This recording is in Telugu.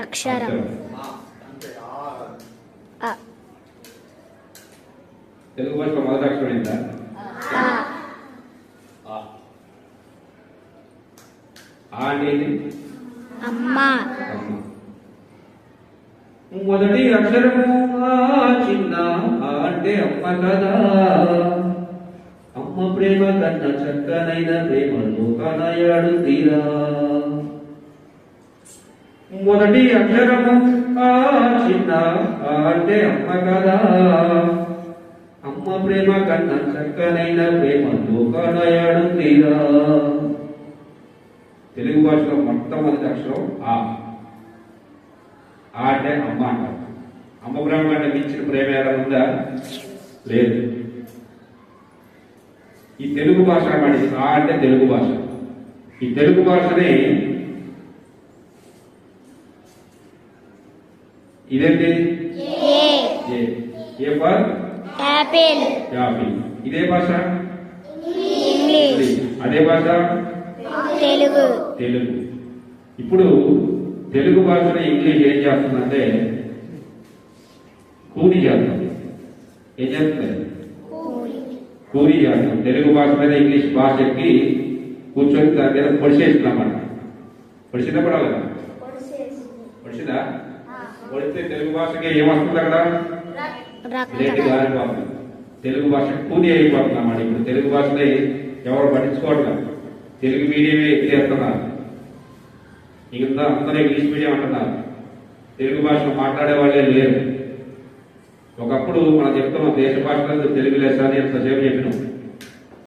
అక్షరం. తెలుగు భాషలో మొదటి అక్షరం ఏంటా? అమ్మ. మొదటి అక్షరము చిన్న అంటే అమ్మ కదా. అమ్మ ప్రేమ కన్నా చక్కనైన ప్రేమలో కనయాడు తీరా. మొదటి అక్షరము ఆ చిన్న అంటే అమ్మ కదా. అమ్మ ప్రేమ కన్నా చక్కనైన ప్రేమ కనయాడు తీరా తెలుగు భాషలో మొట్టమొదటి అక్షరం ఆ. ఆ అంటే అమ్మ అంటారు. అమ్మ ప్రేమ కంటే మించిన ప్రేమ ఎలా ఉందా? లేదు. ఈ తెలుగు భాష అంటే ఆ అంటే తెలుగు భాష. ఈ తెలుగు భాషని ఇదేంటి? ఏ. For apple. యాపిల్. ఇదే భాష? ఇంగ్లీష్. అదే భాష? తెలుగు. తెలుగు. ఇప్పుడు తెలుగు భాషలో ఇంగ్లీష్ ఏం చేస్తుందంటే కూలీ చేస్తుంది. ఏం చేస్తుంది? కూలీ చేస్తాం తెలుగు భాష మీద ఇంగ్లీష్ భాష ఎక్కి కూర్చొని దాని మీద పొడిచేస్తున్నామన్నమాట పొడిచిందా పడాలి కదా పొడిచిందా? పొడిస్తే తెలుగు భాషకి ఏమొస్తుంది అక్కడ? లేట్ తెలుగు భాష కూలి అయిపోతుంది అన్నమాట ఇప్పుడు తెలుగు భాషని ఎవరు పట్టించుకోవట్లేదు తెలుగు మీడియమే ఎత్తేస్తున్నారు. మిగతా అందరూ ఇంగ్లీష్ మీడియం అంటున్నారు. తెలుగు భాషలో మాట్లాడే వాళ్ళే లేరు. ఒకప్పుడు మనం చెప్తున్నాం దేశ భాషలో తెలుగు లెస్స అని ఎంతసేపు చెప్పినాం.